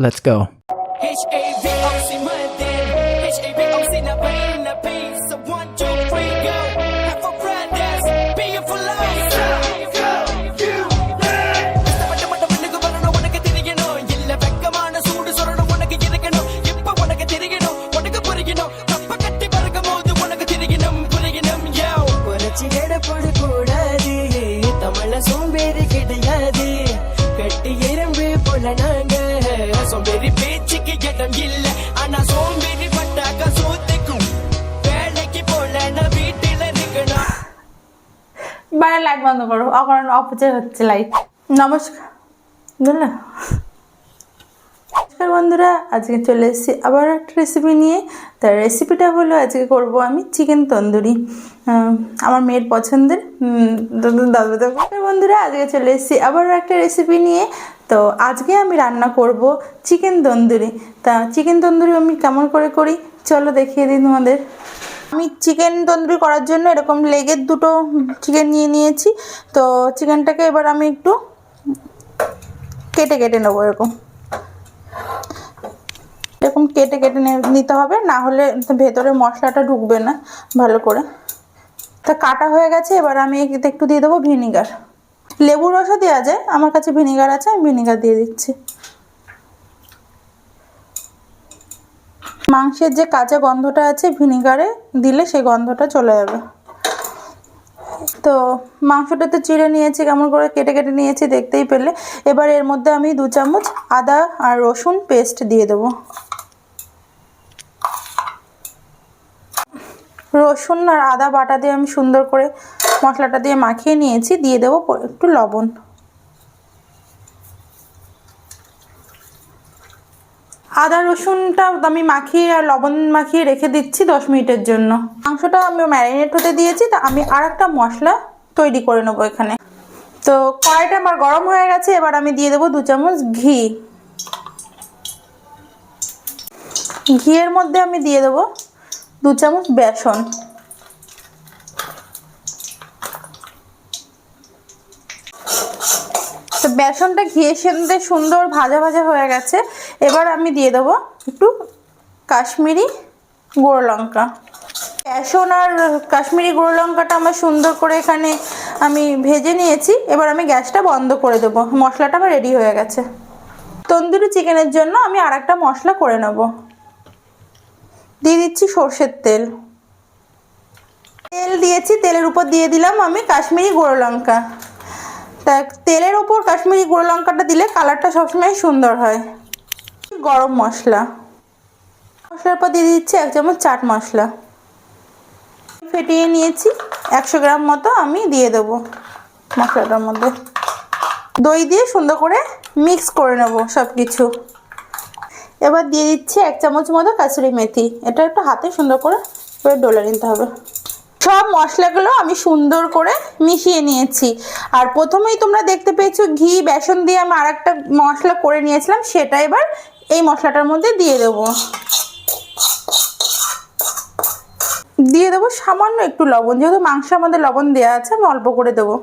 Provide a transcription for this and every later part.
Let's go. মানে light বন্ধ করো। অকারণ অপচয় হচ্ছে লাইট নমস্কার। নমস্কার বন্ধুরা, আজকে চলে এসেছি আবার একটা রেসিপি নিয়ে। তার রেসিপিটা হলো আজকে করব আমি চিকেন তন্দুরি। আমার মেয়ের পছন্দের। দাদু বন্ধুরা, আজকে চলে এসেছি আবার একটা রেসিপি নিয়ে। তো আজকে আমি রান্না করব চিকেন তন্দুরি। তা চিকেন তন্দুরি আমি কেমন করে করি? চলো দেখিয়ে দিই তোমাদের। আমি চিকেন তন্দুরি করার জন্য এরকম লেগের দুটো চিকেন নিয়ে নিয়েছি। তো চিকেনটাকে এবার আমি একটু কেটে কেটে নেব এরকম। এরকম কেটে কেটে নিতে হবে, না হলে ভেতরে মশলাটা ঢুকবে না ভালো করে। তা কাটা হয়ে গেছে, এবার আমি একটু দিয়ে দেবো ভিনিগার। লেবুর রসও দেওয়া যায়, আমার কাছে ভিনিগার আছে, আমি ভিনিগার দিয়ে দিচ্ছি। মাংসের যে কাঁচা গন্ধটা আছে ভিনিগারে দিলে সেই গন্ধটা চলে যাবে। তো মাংসটা তো চিড়ে নিয়েছি, কেমন করে কেটে কেটে নিয়েছি দেখতেই পেলে। এবার এর মধ্যে আমি দু চামচ আদা আর রসুন পেস্ট দিয়ে দেবো। রসুন আর আদা বাটা দিয়ে আমি সুন্দর করে মশলাটা দিয়ে মাখিয়ে নিয়েছি, দিয়ে দেবো একটু লবণ। আদা রসুনটা আমি মাখিয়ে আর লবণ মাখিয়ে রেখে দিচ্ছি দশ মিনিটের জন্য। মাংসটা আমি ম্যারিনেট হতে দিয়েছি, তা আমি আর একটা মশলা তৈরি করে নেব এখানে। তো কড়াইটা আমার গরম হয়ে গেছে, এবার আমি দিয়ে দেবো দু চামচ ঘি। ঘিয়ের মধ্যে আমি দিয়ে দেবো দু চামচ বেসন। বেসনটা ঘিয়ের সাথে সুন্দর ভাজা ভাজা হয়ে গেছে। এবার আমি দিয়ে দেবো একটু কাশ্মীরি গুঁড়ো লঙ্কা। বেসন আর কাশ্মীরি গুঁড়ো লঙ্কাটা আমার সুন্দর করে এখানে আমি ভেজে নিয়েছি। এবার আমি গ্যাসটা বন্ধ করে দেবো। মশলাটা আমার রেডি হয়ে গেছে। তন্দুরি চিকেনের জন্য আমি আর একটা মশলা করে নেব। দিয়ে দিচ্ছি সর্ষের তেল। তেল দিয়েছি, তেলের উপর দিয়ে দিলাম আমি কাশ্মীরি গুঁড়ো লঙ্কা। তা তেলের ওপর কাশ্মীরি গুঁড়ো লঙ্কাটা দিলে কালারটা সবসময় সুন্দর হয়। গরম মশলা। মশলার পর দিয়ে দিচ্ছি এক চামচ চাট মশলা। ফেটিয়ে নিয়েছি, একশো গ্রাম মতো আমি দিয়ে দেবো মশলাটার মধ্যে। দই দিয়ে সুন্দর করে মিক্স করে নেব সব কিছু এবার দিয়ে দিচ্ছি এক চামচ মতো কাসুরি মেথি। এটা একটু হাতে সুন্দর করে ডলে নিতে হবে। সব মশলাগুলো আমি সুন্দর করে মিশিয়ে নিয়েছি। আর প্রথমেই তোমরা দেখতে পেয়েছ ঘি, বেসন দিয়ে আমি আর একটা মশলা করে নিয়েছিলাম, সেটা এবার এই মশলাটার মধ্যে দিয়ে দেবো। দিয়ে দেবো সামান্য একটু লবণ, যেহেতু মাংস আমাদের লবণ দেওয়া আছে, আমি অল্প করে দেবো।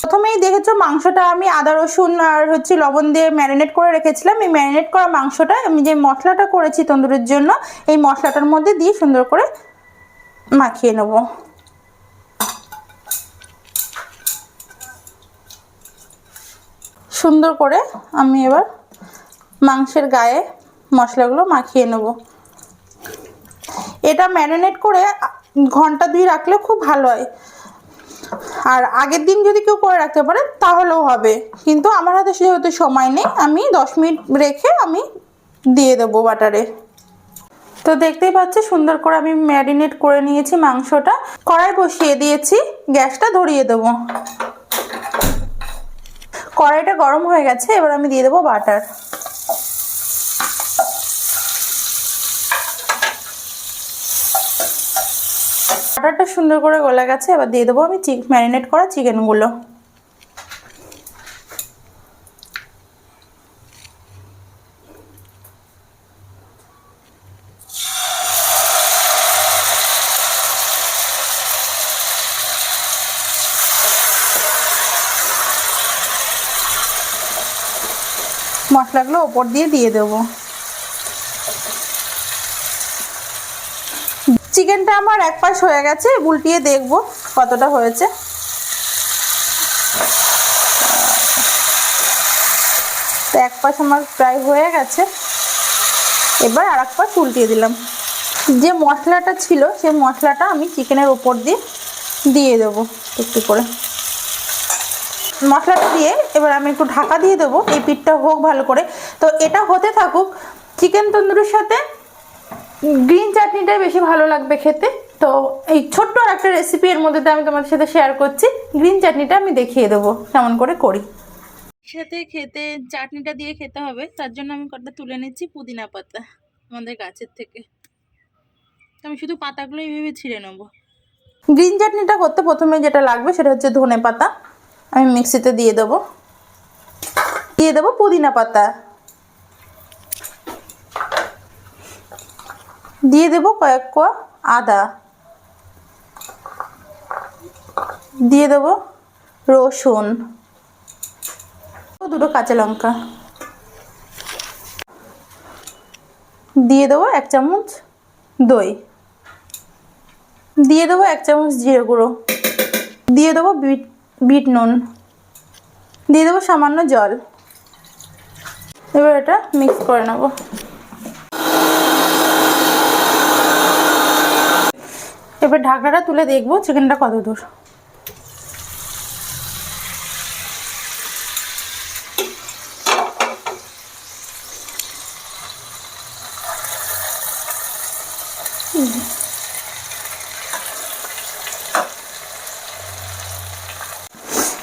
প্রথমেই দেখেছ মাংসটা আমি আদা, রসুন আর হচ্ছে লবণ দিয়ে ম্যারিনেট করে রেখেছিলাম। এই ম্যারিনেট করা মাংসটা আমি যে মশলাটা করেছি তন্দুরের জন্য, এই মশলাটার মধ্যে দিয়ে সুন্দর করে মাখিয়ে নেব। সুন্দর করে আমি এবার মাংসের গায়ে মশলাগুলো মাখিয়ে নেব। এটা ম্যারিনেট করে ঘণ্টা দুই রাখলে খুব ভালো হয়। আর আগের দিন যদি কেউ করে রাখতে পারে, তাহলেও হবে। কিন্তু আমার হাতে যেহেতু সময় নেই। আমি দশ মিনিট রেখে আমি দিয়ে দেবো বাটারে। তো দেখতেই পাচ্ছি সুন্দর করে আমি ম্যারিনেট করে নিয়েছি মাংসটা। কড়াই বসিয়ে দিয়েছি, গ্যাসটা ধরিয়ে দেবো। কড়াইটা গরম হয়ে গেছে, এবার আমি দিয়ে দেবো বাটার। বাটারটা সুন্দর করে গলে গেছে, এবার দিয়ে দেবো আমি ম্যারিনেট করা চিকেনগুলো। মশলাগুলো ওপর দিয়ে দিয়ে দেবো। চিকেনটা আমার এক পাশ হয়ে গেছে, উল্টিয়ে দেখব কতটা হয়েছে। তো এক পাশ আমার প্রায় হয়ে গেছে। এবার আর এক পাশ উল্টিয়ে দিলাম। যে মশলাটা ছিল সেই মশলাটা আমি চিকেনের ওপর দিয়ে দিয়ে দেবো একটু করে। মশলাটা দিয়ে এবার আমি একটু ঢাকা দিয়ে দেবো এই পিঠটা হোক ভালো করে। তো এটা হতে থাকুক চিকেন তন্দুরির সাথে গ্রিন চাটনিটাই বেশি ভালো লাগবে খেতে। তো এই ছোট্ট আর একটা রেসিপি এর মধ্যে দিয়ে আমি তোমাদের সাথে শেয়ার করছি গ্রিন চাটনিটা আমি দেখিয়ে দেবো কেমন করে করি। সাথে খেতে চাটনিটা দিয়ে খেতে হবে তার জন্য আমি কটা তুলে নিচ্ছি পুদিনা পাতা আমাদের গাছের থেকে। আমি শুধু পাতাগুলো এইভাবে ছিঁড়ে নেব। গ্রিন চাটনিটা করতে প্রথমে যেটা লাগবে সেটা হচ্ছে ধনে পাতা। আমি মিক্সিতে দিয়ে দেবো। দিয়ে দেবো পুদিনা পাতা। দিয়ে দেবো কয়েক কোয়া আদা। দিয়ে দেবো রসুন। দুটো কাঁচা লঙ্কা। দিয়ে দেবো এক চামচ দই। দিয়ে দেবো এক চামচ জিরে গুঁড়ো। দিয়ে দেবো বিট বিট নুন। দিয়ে দেবো সামান্য জল। এবার এটা মিক্স করে নেব। এবার ঢাকনাটা তুলে দেখব চিকেনটা কত দূর।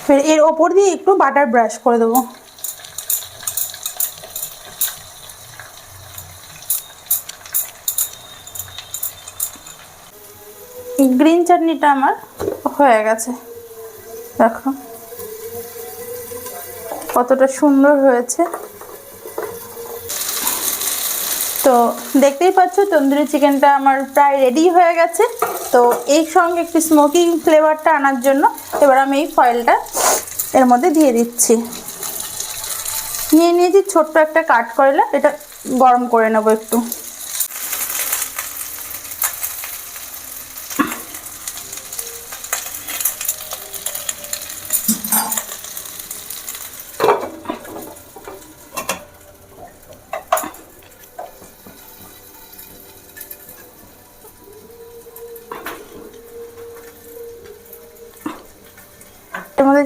এবার এর ওপর দিয়ে একটু বাটার ব্রাশ করে দেবো। গ্রিন চাটনিটা আমার হয়ে গেছে। দেখো। কতটা সুন্দর হয়েছে। তো দেখতেই পাচ্ছ, তন্দুরি চিকেনটা আমার প্রায় রেডি হয়ে গেছে। তো এই সঙ্গে একটু স্মোকিং ফ্লেভারটা আনার জন্য এবার আমি এই ফয়েলটা এর মধ্যে দিয়ে দিচ্ছি। নিয়ে নিয়েছি ছোট্ট একটা কাট কয়লা, এটা গরম করে নেব একটু।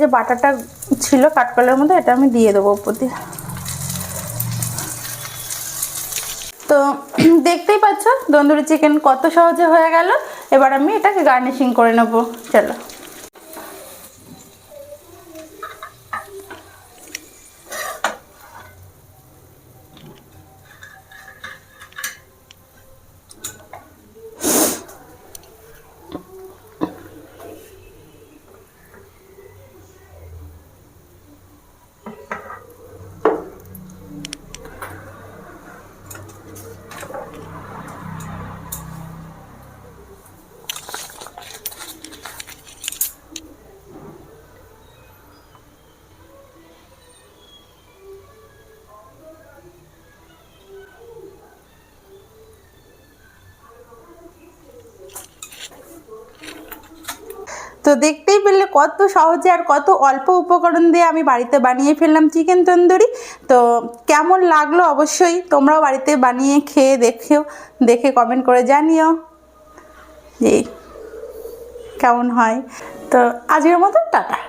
যে বাটারটা ছিল কাঠকলের মধ্যে, এটা আমি দিয়ে দেবো উপর দিয়ে। তো দেখতেই পাচ্ছ, তন্দুরি চিকেন কত সহজে হয়ে গেল। এবার আমি এটাকে গার্নিশিং করে নেব। চলো। তো দেখতেই পেলে কত সহজে আর কত অল্প উপকরণ দিয়ে আমি বাড়িতে বানিয়ে ফেললাম চিকেন তন্দুরি। তো কেমন লাগল অবশ্যই তোমরাও বাড়িতে বানিয়ে খেয়ে দেখেও, দেখে কমেন্ট করে জানিও যে কেমন হয়। তো আজকের মতো টাটা।